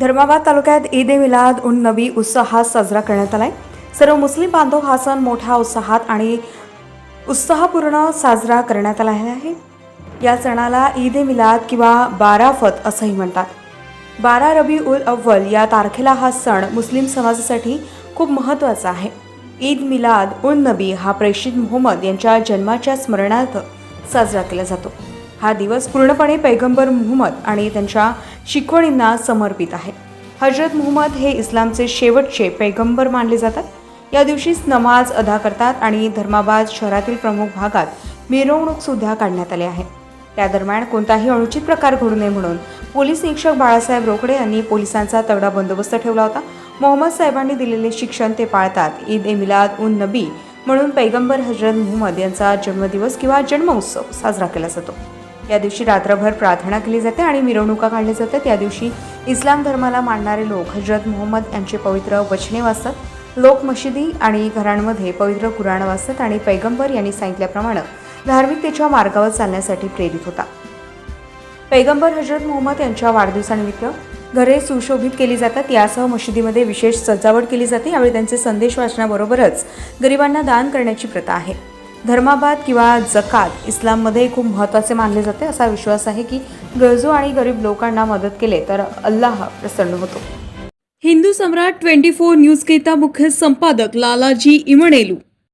धर्माबाद तालुक्यात ईद ए मिलाद उन नबी उत्साहात साजरा करण्यात आला आहे सर्व मुस्लिम बांधव हा सण मोठ्या उत्साहात आणि उत्साहपूर्ण साजरा करण्यात आला आहे. या सणाला ईद ए मिलाद किंवा बाराफत असंही म्हणतात. बारा रबी उल अव्वल या तारखेला हा सण मुस्लिम समाजासाठी खूप महत्त्वाचा आहे. ईद मिलाद उल नबी हा प्रेषित मोहम्मद यांच्या जन्माच्या स्मरणार्थ साजरा केला जातो. हा दिवस पूर्णपणे पैगंबर मुहम्मद आणि त्यांच्या शिकवणींना समर्पित आहे. हजरत मुहम्मद हे इस्लामचे शेवटचे पैगंबर मानले जातात. या दिवशीच नमाज अदा करतात आणि धर्माबाद शहरातील प्रमुख भागात मिरवणूकसुद्धा काढण्यात आली आहे. त्या दरम्यान कोणताही अनुचित प्रकार घडू नये म्हणून पोलीस निरीक्षक बाळासाहेब रोकडे यांनी पोलिसांचा तगडा बंदोबस्त ठेवला होता. मोहम्मद साहेबांनी दिलेले शिक्षण ते पाळतात. ईद ए मिलाद उन नबी म्हणून पैगंबर हजरत मुहम्मद यांचा जन्मदिवस किंवा जन्मोत्सव साजरा केला जातो. या दिवशी रात्रभर प्रार्थना केली जाते आणि मिरवणुका काढल्या जातात. या दिवशी इस्लाम धर्माला मानणारे लोक हजरत मोहम्मद यांचे पवित्र वचने वाचतात. लोक मशिदी आणि घरांमध्ये पवित्र कुराण वाचतात आणि पैगंबर यांनी सांगितल्याप्रमाणे धार्मिकतेच्या मार्गावर चालण्यासाठी प्रेरित होता पैगंबर हजरत मोहम्मद यांच्या वाढदिवसानिमित्त घरे सुशोभित केली जातात. यासह मशिदीमध्ये विशेष सजावट केली जाते. यावेळी त्यांचे संदेश वाचण्याबरोबरच गरिबांना दान करण्याची प्रथा आहे. धर्माबाद किंवा जकात इस्लाममध्ये खूप महत्त्वाचे मानले जाते. असा विश्वास आहे की गरजू आणि गरीब लोकांना मदत केले तर अल्लाह प्रसन्न होतो. हिंदू सम्राट ट्वेंटी फोर न्यूजकरिता मुख्य संपादक लालाजी इमणेलू.